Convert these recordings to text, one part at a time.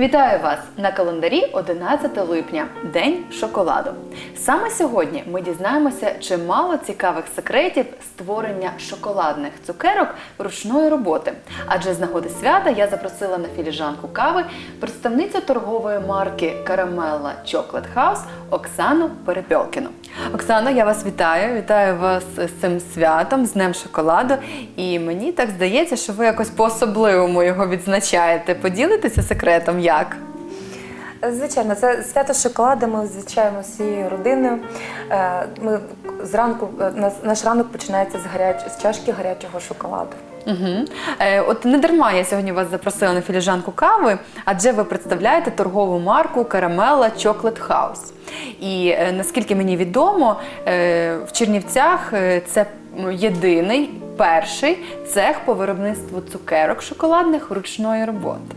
Вітаю вас на календарі 11 липня, День шоколаду. Саме сьогодні ми дізнаємося чимало цікавих секретів створення шоколадних цукерок ручної роботи. Адже з нагоди свята я запросила на філіжанку кави представницю торгової марки Карамелла Chocolate House Оксану Перепьолкіну. Оксано, я вас вітаю. Вітаю вас з цим святом, з Днем шоколаду. І мені так здається, що ви якось по-особливому його відзначаєте. Поділитеся секретом як? Звичайно, це свято шоколаду. Ми звичаємо всією родиною. Е, Ми зранку е, наш ранок починається з гаряч з чашки гарячого шоколаду. Угу. От не дарма я сьогодні вас запросила на філіжанку кави, адже ви представляєте торгову марку Карамелла Chocolate House. І наскільки мені відомо, в Чернівцях це єдиний перший цех по виробництву цукерок шоколадних ручної роботи.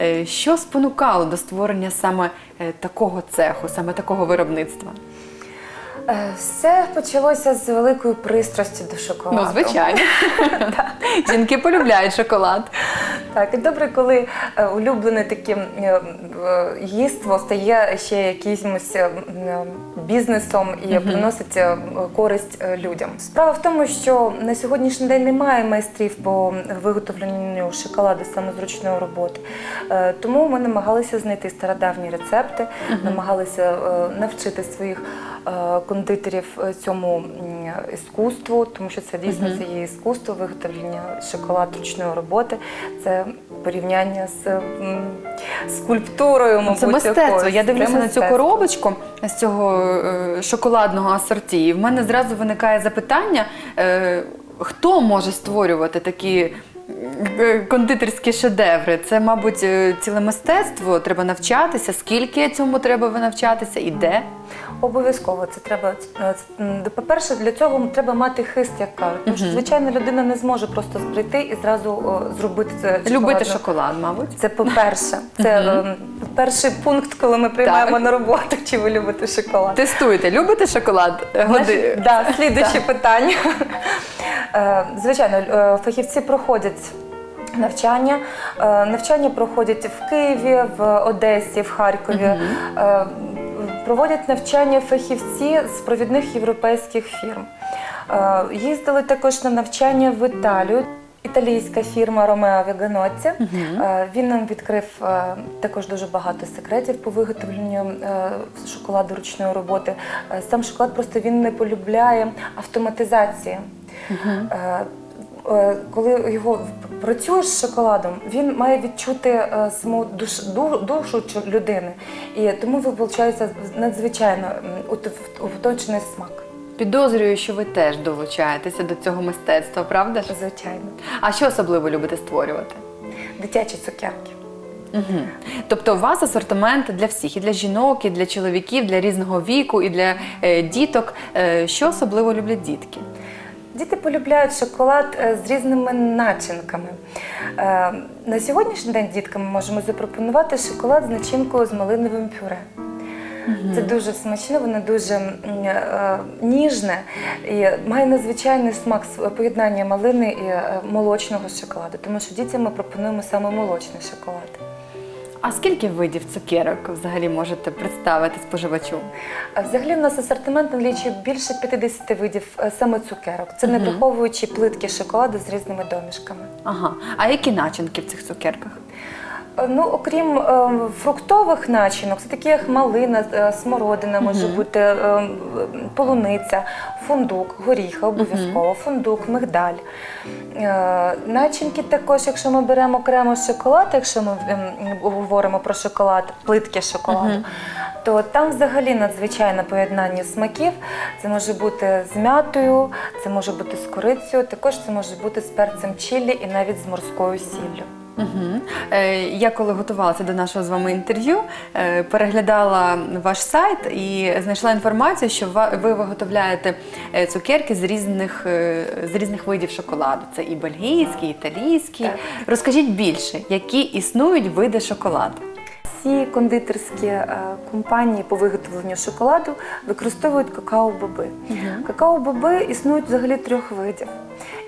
Е, Що спонукало до створення саме е, такого цеху, саме такого виробництва? Е, Все почалося з великої пристрасті до шоколаду. Ну, звичайно. Жінки полюбляють шоколад. Так, і добре, коли е, улюблене таке е, е, їство стає ще якимось бізнесом і приносить е, користь людям. Справа в тому, що на сьогоднішній день немає майстрів по виготовленню шоколаду саме з роботи. Тому ми намагалися знайти стародавні рецепти, намагалися е, навчити своїх кондитерів цьому м, іскусству, тому що це дійсно це є іскусство виготовлення шоколад ручної роботи. Це порівняння з м, скульптурою, мабуть, Це мистецтво. якоюсь. Я дивлюся Це на цю мистецтво. коробочку з цього е, шоколадного асорті. І в мене зразу виникає запитання: е, хто може створювати такі кондитерські шедеври? Це, мабуть, е, ціле мистецтво. Треба навчатися. Скільки цьому треба навчатися і де? Обов'язково це треба. е, це, По-перше, для цього треба мати хист, як кажуть. Тому що звичайна людина не зможе просто прийти і зразу о, зробити це Любити шоколадну- шоколад, мабуть. Це по-перше. Це ем, перший пункт, коли ми приймаємо на роботу, чи ви любите шоколад. Тестуєте, любите шоколад? Годи... Наш- Да, слідуюче питання. Е, Звичайно, е, фахівці проходять. Навчання Е, навчання проходять в Києві, в Одесі, в Харкові. Проводять навчання фахівці з провідних європейських фірм. Їздили також на навчання в Італію. Італійська фірма Ромео Веганоці. Е, Він нам відкрив е, також дуже багато секретів по виготовленню е, шоколаду ручної роботи. Сам шоколад просто він не полюбляє автоматизації. Коли його працюєш з шоколадом, він має відчути саму душ, душу людини. І тому виходить надзвичайно м, ут- уточний смак. Підозрюю, що ви теж долучаєтеся до цього мистецтва, правда ж? Звичайно. А що особливо любите створювати? Дитячі цукерки. Угу. Тобто у вас асортимент для всіх, і для жінок, і для чоловіків, для різного віку, і для е, діток. Е, що особливо люблять дітки? Діти полюбляють шоколад е, з різними начинками. Е, На сьогоднішній день діткам ми можемо запропонувати шоколад з начинкою з малиновим пюре. Це дуже смачне, воно дуже е, ніжне і має надзвичайний смак поєднання малини і е, молочного шоколаду, тому що дітям ми пропонуємо саме молочний шоколад. А скільки видів цукерок взагалі можете представити споживачу? Взагалі в нас асортимент налічує більше 50 видів е, саме цукерок. Це не враховуючи плитки шоколаду з різними домішками. Ага. А які начинки в цих цукерках? Ну, окрім е, фруктових начинок, це такі як малина, е, смородина, може бути е, полуниця, фундук, горіхи обов'язково, фундук, мигдаль. Е, начинки також, якщо ми беремо окремо шоколад, якщо ми ем, говоримо про шоколад, плитки шоколаду, то там взагалі надзвичайне поєднання смаків. Це може бути з м'ятою, це може бути з корицею, також це може бути з перцем чилі і навіть з морською сіллю. Угу. Е, я коли готувалася до нашого з вами інтерв'ю, е, переглядала ваш сайт і знайшла інформацію, що ви виготовляєте е, цукерки з різних, е, з різних видів шоколаду. Це і бельгійський, і італійський. Так. Розкажіть більше, які існують види шоколаду? Всі кондитерські е, компанії по виготовленню шоколаду використовують какао-боби. Какао-боби існують взагалі трьох видів.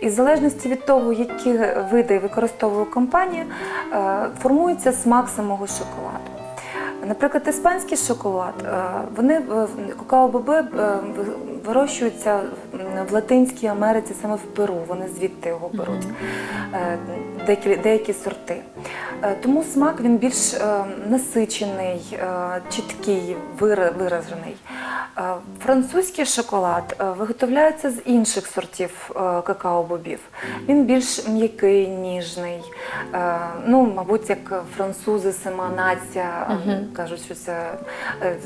І в залежності від того, які види використовує компанія, е, формується смак самого шоколаду. Наприклад, іспанський шоколад, е, вони какао-боби вирощуються в Латинській Америці, саме в Перу. Вони звідти його беруть, е, деякі, деякі сорти. Е, Тому смак він більш е, насичений, чіткий, виражений. Французький шоколад виготовляється з інших сортів какао-бобів. Він більш м'який, ніжний. Ну, мабуть, як французи, сама нація кажуть, що це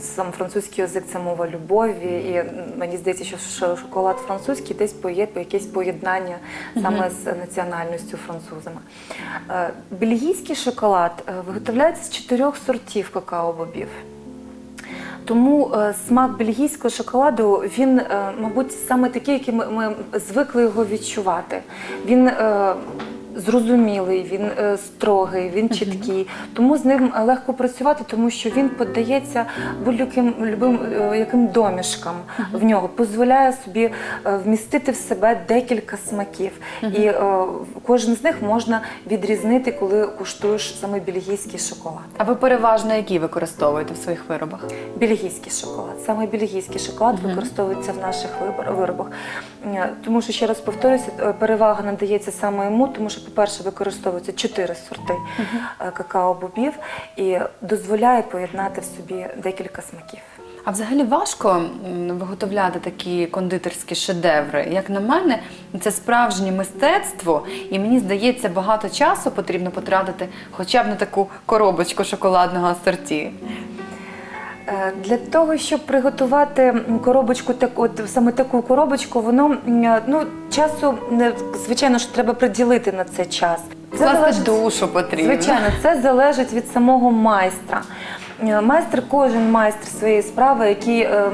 сам французький язик це мова любові. І мені здається, що шоколад французький десь поє якесь поєднання саме з національністю французами. Е, Бельгійський шоколад е, виготовляється з чотирьох сортів какао-бобів. Тому е, смак бельгійського шоколаду він, е, мабуть, саме такий, який ми, ми звикли його відчувати. Він е, зрозумілий, він е, строгий, він чіткий. Тому з ним е, легко працювати, тому що він піддається будь-яким любим е, яким домішкам в нього, дозволяє собі е, вмістити в себе декілька смаків. І е, кожен з них можна відрізнити, коли куштуєш саме бельгійський шоколад. А ви переважно які використовуєте в своїх виробах? Бельгійський шоколад. Саме бельгійський шоколад використовується в наших вибор- виробах. Е, Тому що, ще раз повторюся, е, перевага надається саме йому, тому що, по-перше, використовуються чотири сорти е, какао-бобів і дозволяє поєднати в собі декілька смаків. А взагалі важко виготовляти такі кондитерські шедеври. Як на мене, це справжнє мистецтво, і мені здається, багато часу потрібно потратити хоча б на таку коробочку шоколадного асорті. Е, Для того, щоб приготувати коробочку, так от саме таку коробочку, воно ну часу звичайно ж треба приділити на це час. Це Власне, залежить- душу потрібно. Звичайно, це залежить від самого майстра. Е, Майстер, кожен майстер своєї справи, який е,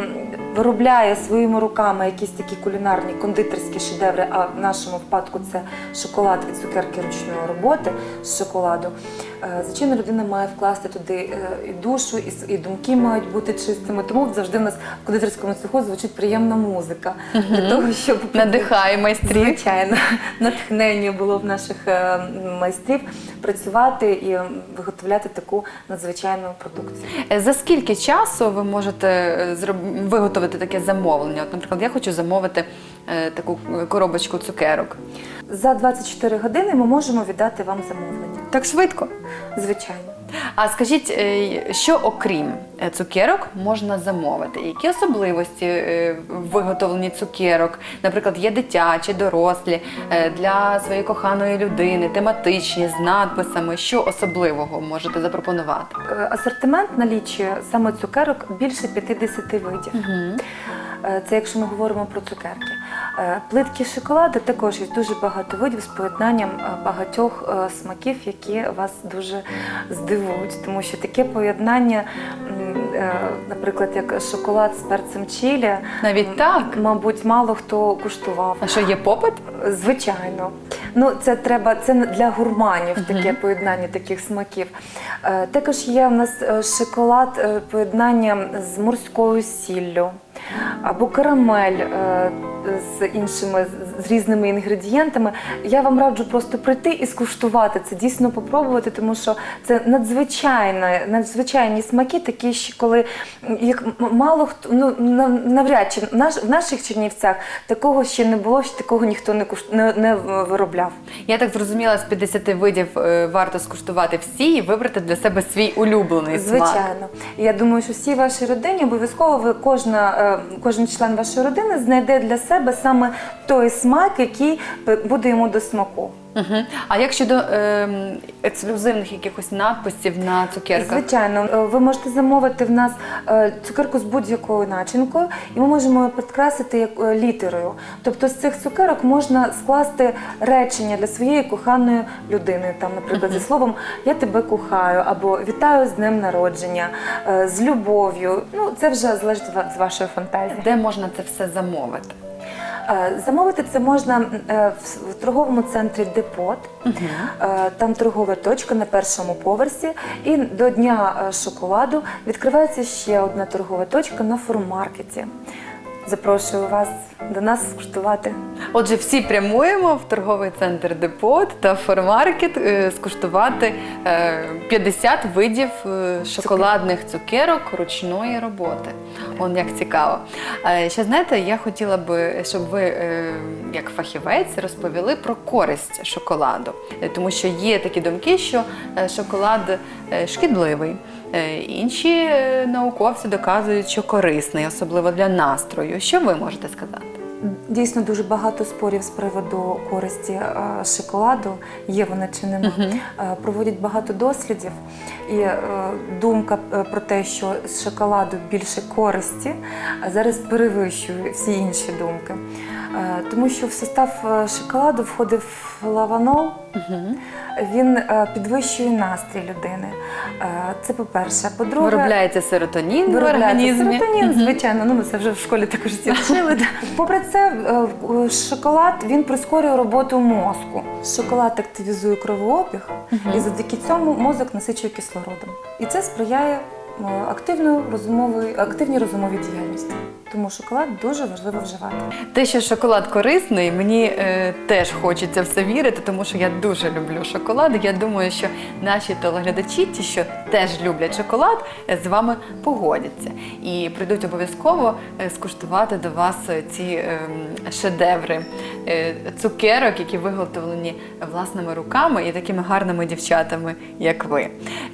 виробляє своїми руками якісь такі кулінарні кондитерські шедеври, а в нашому випадку це шоколад і цукерки ручної роботи з шоколаду. Е, Звичайно, людина має вкласти туди е, і душу, і, думки мають бути чистими. Тому завжди в нас в кондитерському цеху звучить приємна музика для того, щоб Надихає майстрів. Звичайно, натхнення було в наших е, майстрів працювати і виготовляти таку надзвичайну продукцію. За скільки часу ви можете виготовити таке замовлення? От, наприклад, я хочу замовити таку коробочку цукерок. За 24 години ми можемо віддати вам замовлення. Так швидко. Звичайно. А скажіть, е, що окрім е, цукерок можна замовити? Які особливості е, в виготовленні цукерок? Наприклад, є дитячі, дорослі для своєї коханої людини, тематичні з надписами. Що особливого можете запропонувати? Асортимент налічує саме цукерок більше 50 видів. Е, Це якщо ми говоримо про цукерки. Е, Плитки шоколаду також є дуже багато видів з поєднанням е, багатьох е, смаків, які вас дуже здивують, тому що таке поєднання, е, наприклад, як шоколад з перцем чилі, Навіть так? мабуть, мало хто куштував. А що є попит? Звичайно. Ну, це треба це для гурманів таке поєднання таких смаків. Е, також є у нас е, шоколад е, поєднання з морською сіллю або карамель е, з іншими з- різними інгредієнтами. Я вам раджу просто прийти і скуштувати це, дійсно попробувати, тому що це надзвичайно, надзвичайні смаки, такі, коли як мало хто ну навряд чи в наш в наших Чернівцях такого ще не було, що такого ніхто не куш не, не виробляв. Я так зрозуміла, з 50 видів е, варто скуштувати всі і вибрати для себе свій улюблений смак. Звичайно, я думаю, що всій вашій родині обов'язково ви кожна, е, кожен член вашої родини знайде для себе саме той смак, який п- буде йому до смаку. Угу. А як щодо ем, ексклюзивних якихось надписів на цукерках? Звичайно, е, ви можете замовити в нас е, цукерку з будь-якою начинкою, і ми можемо її підкреслити як е, літерою. Тобто з цих цукерок можна скласти речення для своєї коханої людини. Там, наприклад, зі словом Я тебе кохаю або Вітаю з днем народження, е, з любов'ю. Ну це вже залежить від вашої фантазії. Де можна це все замовити? Е, Замовити це можна е, в торговому центрі Депот. Е, Там торгова точка на першому поверсі. І до Дня шоколаду відкривається ще одна торгова точка на фурмаркеті. Запрошую вас до нас скуштувати. Отже, всі прямуємо в торговий центр Депот та Формаркет скуштувати е, 50 видів шоколадних цукерок ручної роботи. Он як цікаво. Ще знаєте, я хотіла би, щоб ви, е, як фахівець, розповіли про користь шоколаду, тому що є такі думки, що е, шоколад е, шкідливий. Інші науковці доказують, що корисний, особливо для настрою. Що ви можете сказати? Дійсно дуже багато спорів з приводу користі е, шоколаду. Є вона чи нема. Е, Проводять багато дослідів, і е, думка про те, що з шоколаду більше користі, зараз перевищує всі інші думки. Тому що в состав шоколаду входив лаванол. Він підвищує настрій людини. Це по-перше. По-друге, Виробляється серотонін в Виробляється організмі. серотонін, звичайно. Ну ми це вже в школі також всі вчили. Попри це, е, е, шоколад він прискорює роботу мозку. Шоколад активізує кровообіг, і завдяки цьому мозок насичує кислородом. І це сприяє е, активної розумової, активній розумовій діяльності. Тому шоколад дуже важливо вживати. Те, що шоколад корисний, мені е, теж хочеться в це вірити, тому що я дуже люблю шоколад. Я думаю, що наші телеглядачі, ті, що теж люблять шоколад, е, з вами погодяться і прийдуть обов'язково е, скуштувати до вас ці е, шедеври е, цукерок, які виготовлені власними руками і такими гарними дівчатами, як ви.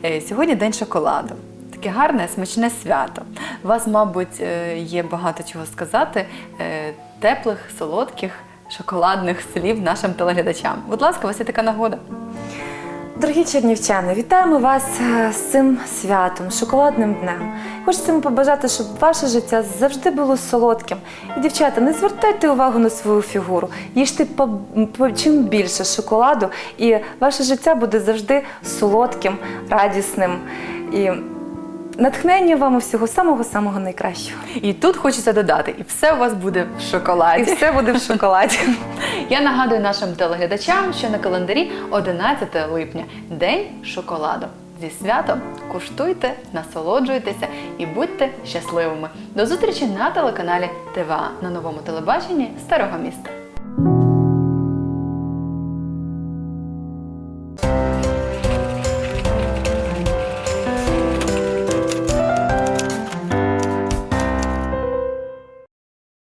Е, Сьогодні день шоколаду. Таке гарне, смачне свято. У вас, мабуть, е, є багато чого сказати, е, теплих, солодких, шоколадних слів нашим телеглядачам. Будь ласка, у вас є така нагода. Дорогі чернівчани, вітаємо вас е, з цим святом, шоколадним днем. Хочемо побажати, щоб ваше життя завжди було солодким. І, дівчата, не звертайте увагу на свою фігуру, їжте чим більше шоколаду, і ваше життя буде завжди солодким, радісним. І натхнення вам і всього самого-самого найкращого. І тут хочеться додати, і все у вас буде в шоколаді. І все буде в шоколаді. Я нагадую нашим телеглядачам, що на календарі 11 липня день шоколаду. Зі святом куштуйте, насолоджуйтеся і будьте щасливими. До зустрічі на телеканалі ТВА на новому телебаченні Старого міста.